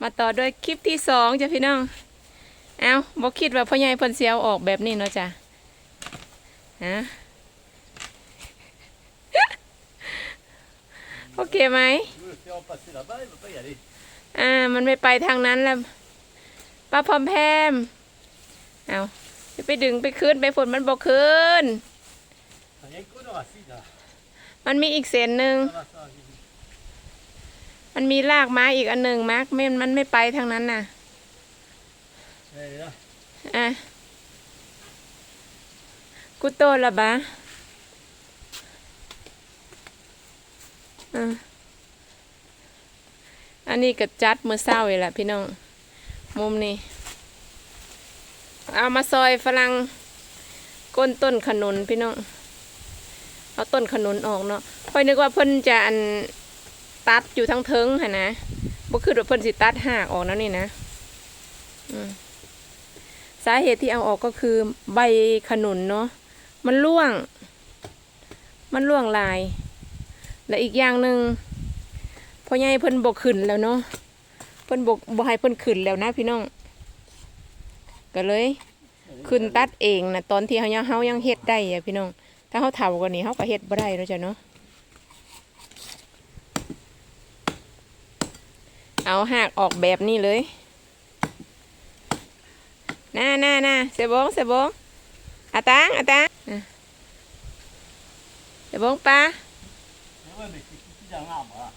มาต่อด้วยคลิปที่สองจ้ะพี่น้อง เอาบอกคิดว่าพ่อใหญ่เพ่นเสียวออกแบบนี้เนาะจ้ะฮะโอเคไหมอ่า มันไม่ไปทางนั้นแล้วป้าพรอมแพมเอาไปดึงไปคืนไปฝนมันบอกคืนมันมีอีกเส้นหนึ่ง มันมีรากไม้อีกอันหนึ่งมาร์กไม่มันไม่ไปทางนั้นน่ะ Elle est là. อะกุโตละบะอะอันนี้ก็จัดมือเศร้าเลยล่ะพี่น้อง มุมนี้ เอามาซอยฝรั่งก้นต้นขนุนพี่น้อง เอาต้นขนุนออกเนาะค่อยนึกว่าเพิ่นจะอัน ตัดอยู่ทั้งเทิงค่ะนะบ่คือว่าเพิ่นสิตัดหากออกแล้วนี่นะสาเหตุที่เอาออกก็คือใบขนุนเนาะมันร่วง มันร่วงลาย และอีกอย่างหนึ่งพ่อใหญ่เพิ่นบกขึ้นแล้วเนาะเพิ่นบกบ่ให้เพิ่นขึ้นแล้วนะพี่น้องก็เลยขึ้นตัดเองนะตอนที่เฮายังเฮายังเฮ็ดได้อะพี่น้อง ถ้าเฮาเฒ่ากว่านี้เฮาก็เฮ็ดบ่ได้แล้วจ้ะเนาะ เอาหากออกแบบนี้เลยน่าน่าน่าเสบงเสบงอาตังอาตังอะเสบงปลา Mais ouais, mais c'est ici dans l'arbre là.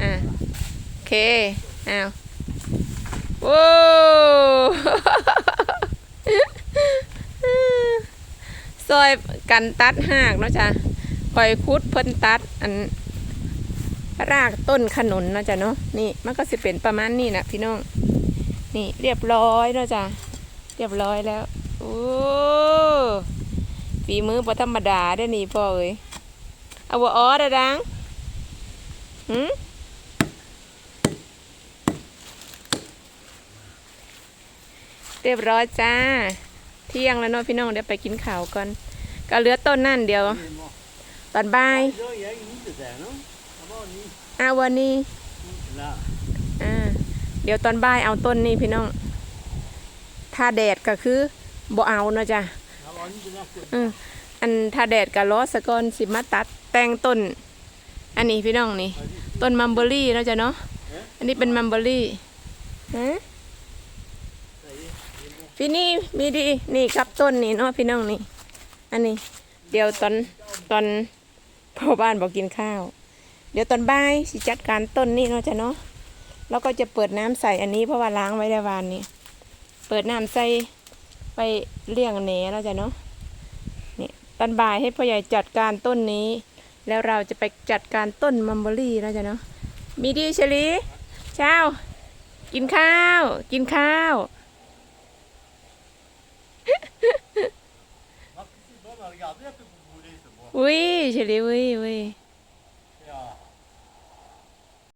อะโอเค อ้าวโว้ ซ อยกันตัดหากเนาะจ้ะคอยคุดเพิ่นตัดอันรากต้นขนุนเนาะจ้ะเนาะนี่มันก็สิเป็นประมาณนี้นะพี่น้อง นี่เรียบร้อยเนาะจ้ะเรียบร้อยแล้วโอ้ฝีมือบ่ธรรมดาได้นี่พ่อเอ้ยเอาบ่อ๋อดดังหืมเรียบร้อยจ้า เที่ยงแล้วเนาะพี่น้องเดี๋ยวไปกินข้าวก่อนก็เหลือต้นนั่นเดียว ตอนบ่ายอาวันนี้อ่าเดี๋ยวตอนบ่ายเอาต้นนี้พี่น้อง ถ้าแดดก็คือบ่เอาเนาะจ้ะอืมอันถ้าแดดก็รอสะกอนสิมาตัดแต่งต้น อันนี้พี่น้องนี่ ต้นมัมเบอรี่เนาะจ้ะเนาะอันนี้เป็นมัมเบอรี่ฮะ พี่นี่มีดีนี่ครับต้นนี่เนาะพี่น้องนี่ อันนี้ เดี๋ยวตอนตอนพ่อบ้านบอกกินข้าว เดี๋ยวตอนบ่ายสิจัดการต้นนี่เนาะจ้ะเนาะแล้วก็จะเปิดน้ำใส่อันนี้เพราะว่าล้างไว้ได้วานนี้ เปิดน้ำใส่ไปเลี้ยงแหนเนาะจ้ะเนาะนี่ตอนบ่ายให้พ่อใหญ่จัดการต้นนี้ แล้วเราจะไปจัดการต้นมัมเบอรี่เนาะจ้ะเนาะมีดีเชลีเช้า กินข้าว กินข้าว oui, 喂，喂